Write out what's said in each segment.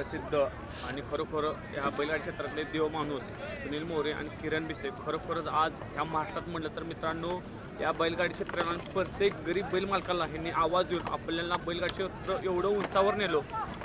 प्रसिद्ध आणि खरोखर ह्या बैलगाडी क्षेत्रातले देव माणूस सुनील मोरे आणि किरण बिसे खरोखरच आज ह्या महाराष्ट्रात म्हटलं तर मित्रांनो या बैलगाडी क्षेत्राला प्रत्येक गरीब बैल मालकाला ह्यांनी आवाज देऊन आपल्याला बैलगाडी क्षेत्र एवढं उंचावर नेलो.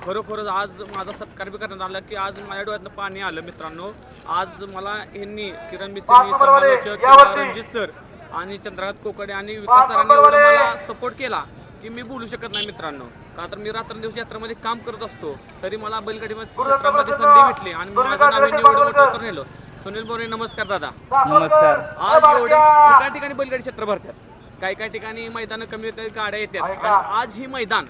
खरोखरच आज माझा सत्कार बी करण्यात आला की आज माझ्या डोळ्यातनं पाणी आलं मित्रांनो. आज मला ह्यांनी किरण बिसेंनी समालोचक किंवा रणजित सर आणि चंद्रकांत कोकडे आणि विकास सरांनी एवढं मला सपोर्ट केला की मी बोलू शकत नाही मित्रांनो. का तर मी रात्रंदिवस यात्रामध्ये काम करत असतो तरी मला बैलगाडी क्षेत्रामध्ये संधी भेटली आणि माझं नाव एवढं मोठं तर नेलं सुनील बोरे नमस्कार दादा. नमस्कार. आज एवढ्या ठिकाणी ठिकाणी बैलगाडी क्षेत्र भरतात? काही काही ठिकाणी मैदान कमी होतात गाड्या येतात. आणि आज ही मैदान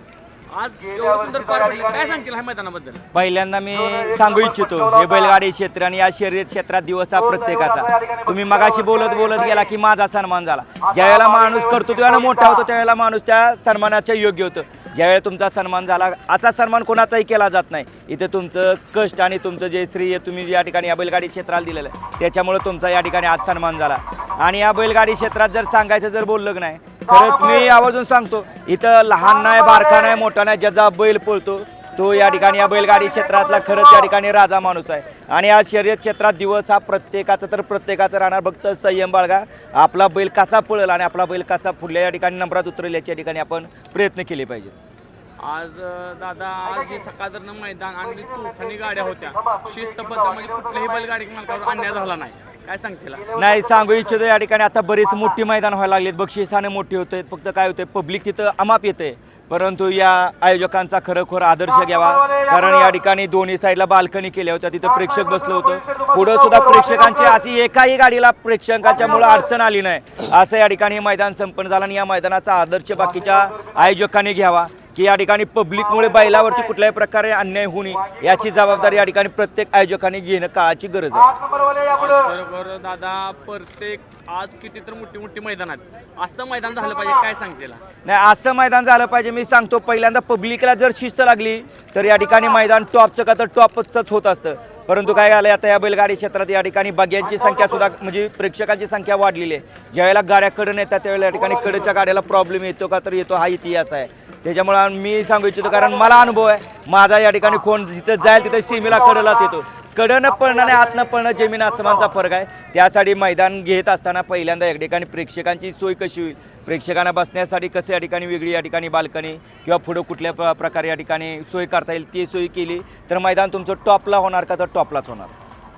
आज एवढं सुंदर पार पडलं. काय सांगतील ह्या मैदानाबद्दल? पहिल्यांदा मी सांगू इच्छितो हे बैलगाडी क्षेत्र आणि या शर्यत क्षेत्रात दिवस हा प्रत्येकाचा. तुम्ही मगाशी बोलत बोलत गेला की माझा सन्मान झाला. ज्यावेळेला माणूस कर्तृत्वानं मोठा होतो त्यावेळेला माणूस त्या सन्मानाच्या योग्य होतं. ज्यावेळेला तुमचा सन्मान झाला असा सन्मान कोणाचाही केला जात नाही. इथे तुमचं कष्ट आणि तुमचं जे श्रेय तुम्ही या ठिकाणी या बैलगाडी क्षेत्राला दिलेलं आहे त्याच्यामुळे तुमचा या ठिकाणी आज सन्मान झाला. आणि या बैलगाडी क्षेत्रात जर सांगायचं जर बोललं नाही खरंच मी आवर्जून सांगतो इथं लहान नाही बारका नाही मोठा ठिकाणी ज्याचा बैल पळतो तो या ठिकाणी या बैलगाडी क्षेत्रातला खरंच या ठिकाणी राजा माणूस आहे. आणि या शर्यत क्षेत्रात दिवस हा प्रत्येकाचा तर प्रत्येकाचा राहणार. फक्त संयम बाळगा आपला बैल कसा पळेल आणि आपला बैल कसा पुढल्या या ठिकाणी नंबरात उतरेल याच्या ठिकाणी आपण प्रयत्न केले पाहिजे. आज दादा आज जे सकाळचं मैदान आणि तुफानी गाड्या होत्या शिस्तबद्ध म्हणजे कुठल्याही बैलगाडी मालकावर अन्याय झाला नाही. काय सांगशील? नाही सांगू इच्छितो या ठिकाणी आता बरीच मोठी मैदान व्हायला लागलेत बक्षिसाने मोठी होत. आहेत फक्त काय होतंय पब्लिक तिथं अमाप येते. परंतु या आयोजकांचा खरोखर आदर्श घ्यावा. कारण या ठिकाणी दोन्ही साईडला बाल्कनी केल्या होत्या. तिथं प्रेक्षक बसलं होतं. पुढं सुद्धा प्रेक्षकांची अशी एकाही गाडीला प्रेक्षकांच्या मुळे अडचण आली नाही. असं या ठिकाणी मैदान संपन्न झालं आणि या मैदानाचा आदर्श बाकीच्या आयोजकांनी घ्यावा. की या ठिकाणी पब्लिकमुळे बैलावरती कुठल्याही प्रकारे अन्याय होऊ नये याची जबाबदारी या ठिकाणी प्रत्येक आयोजकांनी घेणं काळाची गरज आहे. खरोखर दादा प्रत्येक आज किती तर मोठी मोठी मैदान आहेत. असं मैदान झालं पाहिजे काय सांगशील? नाही असं मैदान झालं पाहिजे मी सांगतो पहिल्यांदा पब्लिकला जर शिस्त लागली तर या ठिकाणी मैदान टॉपचं का तर टॉपचंच होत असतं. परंतु काय झालं आता या बैलगाडी क्षेत्रात या ठिकाणी बग्यांची संख्या सुद्धा म्हणजे प्रेक्षकांची संख्या वाढलेली आहे. ज्यावेळेला गाड्या कडून येतात त्यावेळेला या ठिकाणी कडच्या गाड्याला प्रॉब्लेम येतो का तर येतो हा इतिहास आहे. त्याच्यामुळे मी सांगू इच्छितो कारण मला अनुभव आहे. माझा या ठिकाणी कोण जिथं जाईल तिथं सीमेला कडलाच येतो. कडनं पळणं आणि आतनं पळणं जमीन आसमानचा फरक आहे. त्यासाठी मैदान घेत असताना पहिल्यांदा या ठिकाणी प्रेक्षकांची सोय कशी होईल? प्रेक्षकांना बसण्यासाठी कसं या ठिकाणी वेगळी या ठिकाणी बाल्कनी किंवा पुढं कुठल्या प्र- प्रकारे या ठिकाणी सोय करता येईल ती सोय केली तर मैदान तुमचं टॉपला होणार का तर टॉपलाच होणार?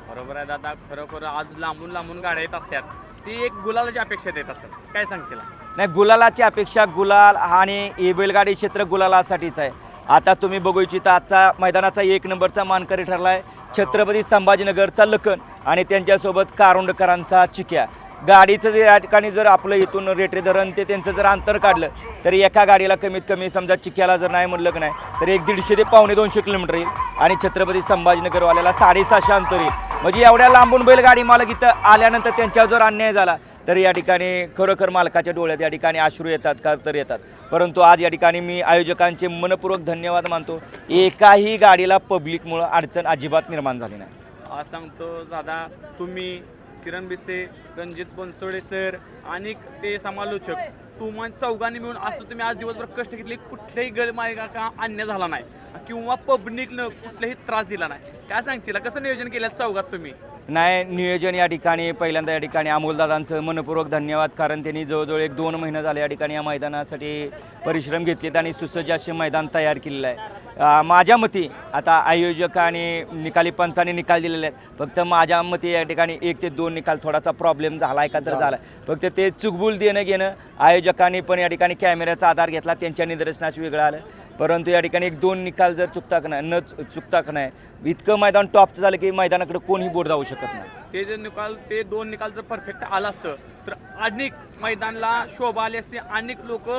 बरोबर आहे दादा खरोखर आज लांबून लांबून गाड्या येत असतात. ती एक गुलालाची अपेक्षा देत असतात. काय सांगशील? नाही गुलालाची अपेक्षा गुलाल आणि हे बैलगाडी क्षेत्र गुलालासाठीच आहे. आता तुम्ही बघू इच्छिता आजचा मैदानाचा एक नंबरचा मानकरी ठरला आहे छत्रपती संभाजीनगरचा लखन आणि त्यांच्यासोबत कारोंडकरांचा चिक्या. गाडीचं जे या ठिकाणी जर आपलं इथून रेटरे धरण ते त्यांचं जर अंतर काढलं तर एका गाडीला कमीत कमी समजा चिक्याला जर नाही म्हणलं की नाही तर एक दीडशे ते पावणे दोनशे किलोमीटर येईल. आणि छत्रपती संभाजीनगरवाल्याला साडेसहाशे अंतर येईल. म्हणजे एवढ्या लांबून बैलगाडी मालक इथं आल्यानंतर त्यांच्यावर जर अन्याय झाला तर या ठिकाणी खरोखर मालकाच्या डोळ्यात या ठिकाणी आश्रू येतात का तर येतात. परंतु आज या ठिकाणी मी आयोजकांचे मनपूर्वक धन्यवाद मानतो. एकाही गाडीला पब्लिकमुळं अडचण अजिबात निर्माण झाली नाही. आज सांगतो दादा तुम्ही किरण बिसे रणजित बनसोडे सर आणि ते समालोचक तुम्हा चौघांनी मिळून असं तुम्ही आज दिवसभर कष्ट घेतले कुठल्याही गल का अन्य झाला नाही किंवा पब्लिकनं कुठलाही त्रास दिला नाही. काय सांगतील कसं नियोजन केलं चौघात तुम्ही? नाही नियोजन या ठिकाणी पहिल्यांदा या ठिकाणी अमोलदादांचं मनपूर्वक धन्यवाद कारण त्यांनी जवळजवळ एक दोन महिने झाले या ठिकाणी या मैदानासाठी परिश्रम घेतलेत आणि सुसज्ज असे मैदान तयार केलेलं आहे. माझ्या मते आता आयोजक आणि निकाली पंचाने निकाल दिलेले आहेत. फक्त माझ्या मते या ठिकाणी एक ते दोन निकाल थोडासा प्रॉब्लेम झाला आहे का तर झाला. फक्त ते चुकबुल देणं घेणं आयोजकांनी पण या ठिकाणी कॅमेऱ्याचा आधार घेतला त्यांच्या निदर्शनास वेगळं आलं. परंतु या ठिकाणी एक दोन निकाल जर चुकता का नाही न चुकता का नाही इतकं मैदान टॉपचं झालं की मैदानाकडे कोणीही बोट जाऊ शकत नाही. ते जे निकाल ते दोन निकाल जर परफेक्ट आला असतं तर अनेक मैदानला शोभा आली असते अनेक लोक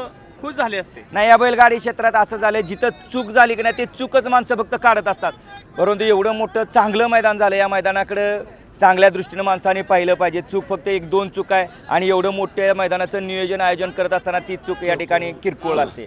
खुश झाले असते. नाही या बैलगाडी क्षेत्रात असं झालं जिथं चूक झाली की नाही ते चूकच माणसं फक्त काढत असतात. परंतु एवढं मोठं चांगलं मैदान झालं या मैदानाकडं. चांगल्या दृष्टीनं माणसाने पाहिलं पाहिजे. चूक फक्त एक दोन चूक आहे आणि एवढं मोठ्या मैदानाचं नियोजन आयोजन करत असताना ती चूक या ठिकाणी किरकोळ असते.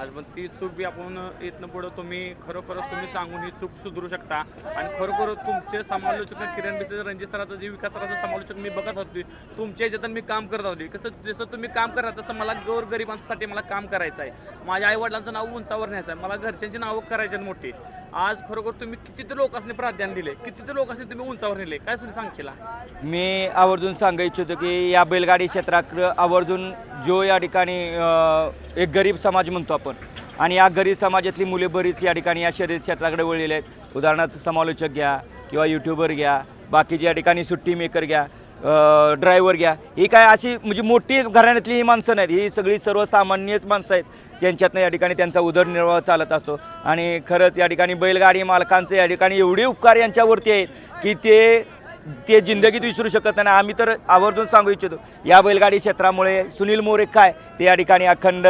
आज पण ती चूक बी आपण इथनं पुढं तुम्ही खरोखर तुम्ही सांगून ही चूक सुधरू शकता. आणि खरोखर तुमचे समालोचक किरण बिसे रणजित सराचं जे विकासाचं समालोचक मी बघत होते तुमच्या ह्याच्यातून मी काम करत होते. कसं जसं तुम्ही काम करा तसं मला गोर गरिबांसाठी मला काम करायचं आहे. माझ्या आईवडिलांचं नाव उंचावर न्यायचं आहे. मला घरच्यांची नावं करायची मोठी. आज खरोखर तुम्ही किती लोकांनी प्राधान्य दिले किती लोकांनी तुम्ही उंचावर नेले. काय सुद्धा सांगशील? मी आवर्जून सांगू इच्छितो की या बैलगाडी क्षेत्रात आवर्जून जो या ठिकाणी एक गरीब समाज म्हणतो आपण आणि या गरीब समाजातली मुले बरीच या ठिकाणी या शर्यत क्षेत्राकडे वळलेले आहेत. उदाहरणार्थ समालोचक घ्या किंवा यूट्यूबर घ्या बाकीचे या ठिकाणी सुट्टी मेकर घ्या ड्रायव्हर घ्या. ही काय अशी म्हणजे मोठी घराण्यातली ही माणसं नाहीत. ही सगळी सर्वसामान्यच माणसं आहेत. त्यांच्यातनं या ठिकाणी त्यांचा उदरनिर्वाह चालत असतो. आणि खरंच या ठिकाणी बैलगाडी मालकांचे या ठिकाणी एवढे उपकार यांच्यावरती आहेत की ते ते जिंदगीत विसरू शकत नाही. आम्ही तर आवर्जून सांगू इच्छितो या बैलगाडी क्षेत्रामुळे सुनील मोरे काय? ते या ठिकाणी अखंड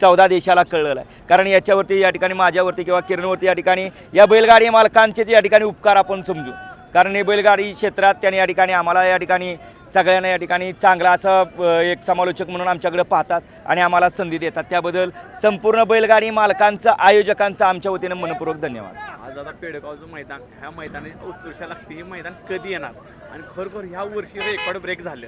चौदा देशाला कळलेलं आहे. कारण याच्यावरती या ठिकाणी माझ्यावरती किंवा किरणवरती या ठिकाणी या बैलगाडी मालकांचेच या ठिकाणी उपकार आपण समजू. कारण हे बैलगाडी क्षेत्रात त्यांनी या ठिकाणी आम्हाला या ठिकाणी सगळ्यांना या ठिकाणी चांगला असं एक समालोचक म्हणून आमच्याकडे पाहतात आणि आम्हाला संधी देतात. त्याबद्दल संपूर्ण बैलगाडी मालकांचं आयोजकांचं आमच्या वतीनं मनपूर्वक धन्यवाद. आज आता पेडगावचं मैदान ह्या मैदानाची उत्कृष्ट लागते हे मैदान कधी येणार? आणि खरोखर ह्या वर्षी रेकॉर्ड ब्रेक झालं.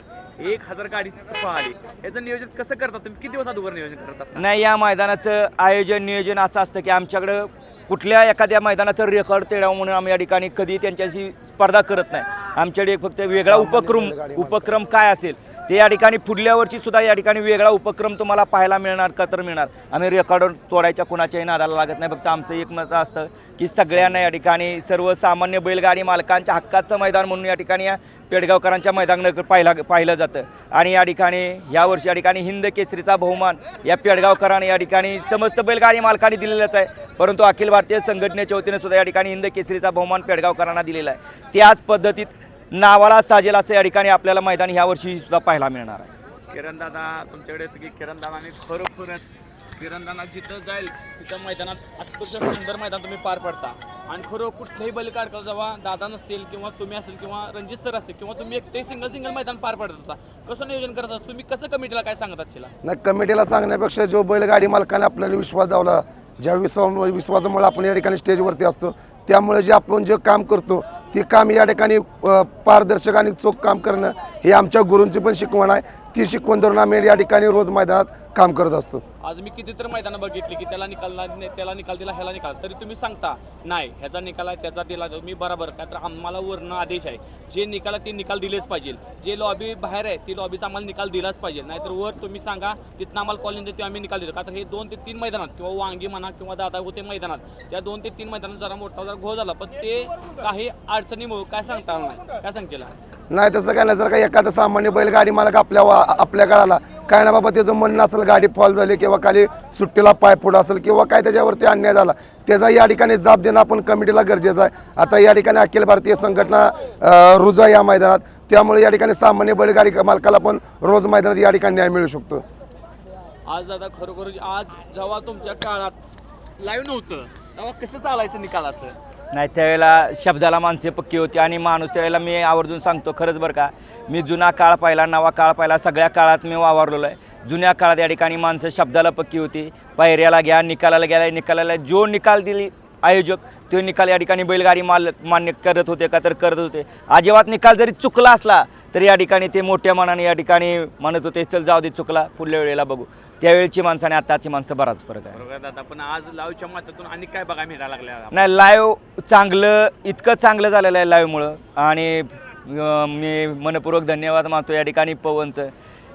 एक हजार गाडी पळाली. याचं नियोजन कसं करता तुम्ही? किती दिवस अगोदर नियोजन करत असता? नाही या मैदानाचं आयोजन नियोजन असं असतं की आमच्याकडं कुठल्या एखाद्या मैदानाचं रेकॉर्ड तेढावं म्हणून आम्ही या ठिकाणी कधी त्यांच्याशी स्पर्धा करत नाही. आमच्याकडे एक फक्त वेगळा उपक्रम उपक्रम काय असेल? ते या ठिकाणी पुढल्यावरची सुद्धा या ठिकाणी वेगळा उपक्रम तुम्हाला पाहायला मिळणार का तर मिळणार. आम्ही रेकॉर्ड तोडायच्या कुणाच्याही नादाला लागत नाही. फक्त आमचं एक मत असतं की सगळ्यांना या ठिकाणी सर्वसामान्य बैलगाडी मालकांच्या हक्काचं मैदान म्हणून या ठिकाणी या पेडगावकरांच्या मैदानाकडे पाहिला पाहिलं जातं. आणि या ठिकाणी यावर्षी या ठिकाणी हिंद केसरीचा बहुमान या पेडगावकरांनी या ठिकाणी समस्त बैलगाडी मालकांनी दिलेलाच आहे. परंतु अखिल भारतीय संघटनेच्या वतीने सुद्धा या ठिकाणी हिंद केसरीचा बहुमान पेडगावकरांना दिलेला आहे. त्याच पद्धतीत नावाला साजेल असं या ठिकाणी आपल्याला मैदान ह्या वर्षी सुद्धा पाहायला मिळणार आहे. किरण दादा तुमच्याकडे येतं की किरण दादाने खरोखरच किरण दादा जिथं जाईल तिथं मैदानात अतिशय सुंदर मैदान तुम्ही पार पडता. आणि खरं कुठल्याही बैल काढता जेव्हा दादा नसतील किंवा तुम्ही असेल किंवा रणजित सर असतील किंवा तुम्ही एकटे सिंगल सिंगल मैदान पार पडत होता कसं नियोजन करत होता? तुम्ही कसं कमिटीला काय सांगत आजच्याला नाही कमिटीला सांगण्यापेक्षा जो बैलगाडी मालकाने आपल्याला विश्वास दावला ज्या विश्वा विश्वासामुळे आपण या ठिकाणी स्टेजवरती असतो त्यामुळे जे आपण जे काम करतो ते काम या ठिकाणी पारदर्शक आणि चोख काम करणं हे आमच्या गुरूंची पण शिकवण आहे. ती शिकवण धरून आम्ही या ठिकाणी रोज मैदानात काम करत असतो. आज मी किती तर मैदानं बघितली की त्याला निकाल नाही त्याला निकाल दिला ह्याला निकाल. तरी तुम्ही सांगता नाही ह्याचा निकाल आहे त्याचा दिला मी बरोबर. का तर आम्हाला वर्ण आदेश आहे. जे निकाल आहे ते निकाल दिलेच पाहिजे. जे लॉबी बाहेर आहे ती लॉबीचा आम्हाला निकाल दिलाच पाहिजे. नाहीतर वर तुम्ही सांगा तिथनं आम्हाला कॉलिंग देतो आम्ही निकाल देतो. का तर हे दोन ते तीन मैदानात किंवा वांगी म्हणा किंवा दादा होते मैदानात त्या दोन ते तीन मैदानात जरा मोठा जरा घो झाला पण ते काही अडचणीमुळे काय सांगता काय सांगतील? नाही तसं काय नाही जर का एखादा सामान्य बैलगाडी मालक आपल्या वा आपल्या काळाला काय ना बाबा त्याचं म्हणणं असेल गाडी फॉल झाली किंवा खाली सुट्टीला पाय पुढं असेल किंवा काय त्याच्यावरती अन्याय झाला त्याचा या ठिकाणी जाब देणं आपण कमिटीला गरजेचं आहे. आता या ठिकाणी अखिल भारतीय संघटना रुजा या मैदानात त्यामुळे या ठिकाणी सामान्य बैलगाडी मालकाला पण रोज मैदानात या ठिकाणी न्याय मिळू शकतो. आज दादा खरोखर आज जेव्हा तुमच्या काळात लाईव्ह नव्हतं तेव्हा कसं चालायचं निकालाचं? नाही त्यावेळेला शब्दाला माणसे पक्की होती आणि माणूस त्यावेळेला मी आवर्जून सांगतो खरंच बरं का मी जुना काळ पाहिला नवा काळ पाहिला सगळ्या काळात मी वावरलेलो आहे. जुन्या काळात या ठिकाणी माणसं शब्दाला पक्की होती पायऱ्याला घ्या निकालाला घ्या निकालाला जो निकाल दिली आयोजक तो निकाल या ठिकाणी बैलगाडी माल मान्य करत होते का तर करत होते. अजिबात निकाल जरी चुकला असला तरी या ठिकाणी ते मोठ्या मनाने या ठिकाणी म्हणत होते चल जाऊ दे चुकला पुढल्या वेळेला बघू. त्यावेळची माणसं आणि आताची माणसं बराच फरक आहे. बरोबर दादा. पण आज लाईव्हच्या माध्यमातून आणि काय बघायला मिळायला लागल्या नाही लाईव्ह चांगलं इतकं चांगलं झालेलं आहे लाईव्हमुळं. आणि अं, मी मनपूर्वक धन्यवाद मानतो या ठिकाणी पवनचं.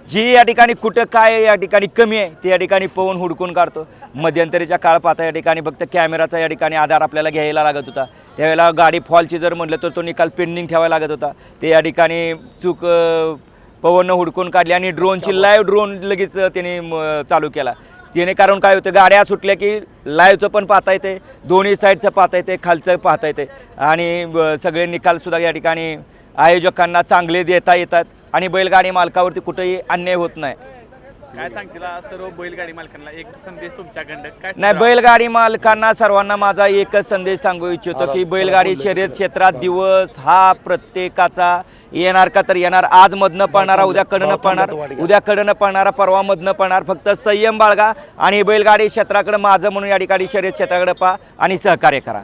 जी या ठिकाणी कुठं काय या ठिकाणी कमी आहे ते या ठिकाणी पवन हुडकून काढतो. मध्यंतरीच्या काळ पाहता या ठिकाणी फक्त कॅमेराचा या ठिकाणी आधार आपल्याला घ्यायला लागत होता. त्यावेळेला गाडी फॉलची जर म्हटलं तर तो निकाल पेंडिंग ठेवायला लागत होता. ते या ठिकाणी चूक पवननं हुडकून काढली आणि ड्रोनची लाईव्ह ड्रोन लगेच त्याने चालू केला. त्याने कारण काय होतं गाड्या सुटल्या की लाईव्हचं पण पाहता येते दोन्ही साईडचं पाहता येते खालचं पाहता येते. आणि सगळे निकालसुद्धा या ठिकाणी आयोजकांना चांगले देता येतात आणि बैलगाडी मालकावरती कुठेही अन्याय होत नाही. काय सांगशील सर्व बैलगाडी मालकांना? एक संदेश तुमच्याकडं काय नाही? बैलगाडी मालकांना सर्वांना माझा एकच संदेश सांगू इच्छितो की बैलगाडी शर्यत क्षेत्रात दिवस हा प्रत्येकाचा येणार का तर येणार आज मधनं पळणारा उद्या कडनं पळणार उद्या कडनं पळणारा परवा मधनं पळणार फक्त संयम बाळगा आणि बैलगाडी क्षेत्राकडे माझं म्हणून या ठिकाणी शर्यत क्षेत्राकडे पहा आणि सहकार्य करा.